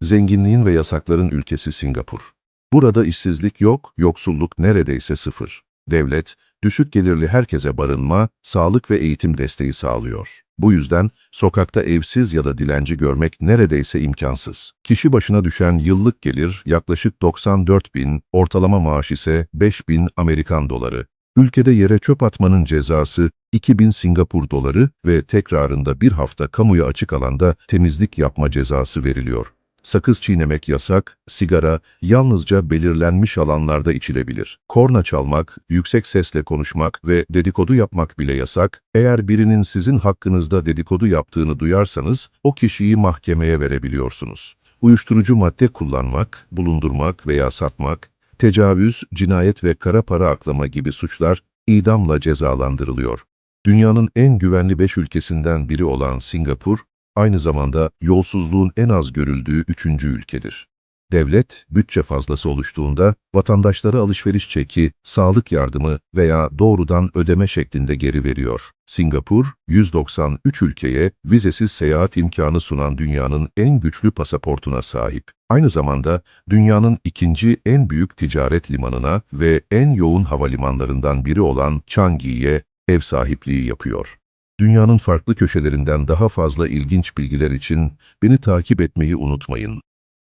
Zenginliğin ve yasakların ülkesi Singapur. Burada işsizlik yok, yoksulluk neredeyse sıfır. Devlet, düşük gelirli herkese barınma, sağlık ve eğitim desteği sağlıyor. Bu yüzden sokakta evsiz ya da dilenci görmek neredeyse imkansız. Kişi başına düşen yıllık gelir yaklaşık 94 bin, ortalama maaş ise 5 bin Amerikan doları. Ülkede yere çöp atmanın cezası 2000 Singapur doları ve tekrarında bir hafta kamuya açık alanda temizlik yapma cezası veriliyor. Sakız çiğnemek yasak, sigara yalnızca belirlenmiş alanlarda içilebilir. Korna çalmak, yüksek sesle konuşmak ve dedikodu yapmak bile yasak. Eğer birinin sizin hakkınızda dedikodu yaptığını duyarsanız o kişiyi mahkemeye verebiliyorsunuz. Uyuşturucu madde kullanmak, bulundurmak veya satmak, tecavüz, cinayet ve kara para aklama gibi suçlar idamla cezalandırılıyor. Dünyanın en güvenli 5 ülkesinden biri olan Singapur, aynı zamanda yolsuzluğun en az görüldüğü üçüncü ülkedir. Devlet, bütçe fazlası oluştuğunda vatandaşlara alışveriş çeki, sağlık yardımı veya doğrudan ödeme şeklinde geri veriyor. Singapur, 193 ülkeye vizesiz seyahat imkanı sunan dünyanın en güçlü pasaportuna sahip. Aynı zamanda dünyanın ikinci en büyük ticaret limanına ve en yoğun havalimanlarından biri olan Changi'ye ev sahipliği yapıyor. Dünyanın farklı köşelerinden daha fazla ilginç bilgiler için beni takip etmeyi unutmayın.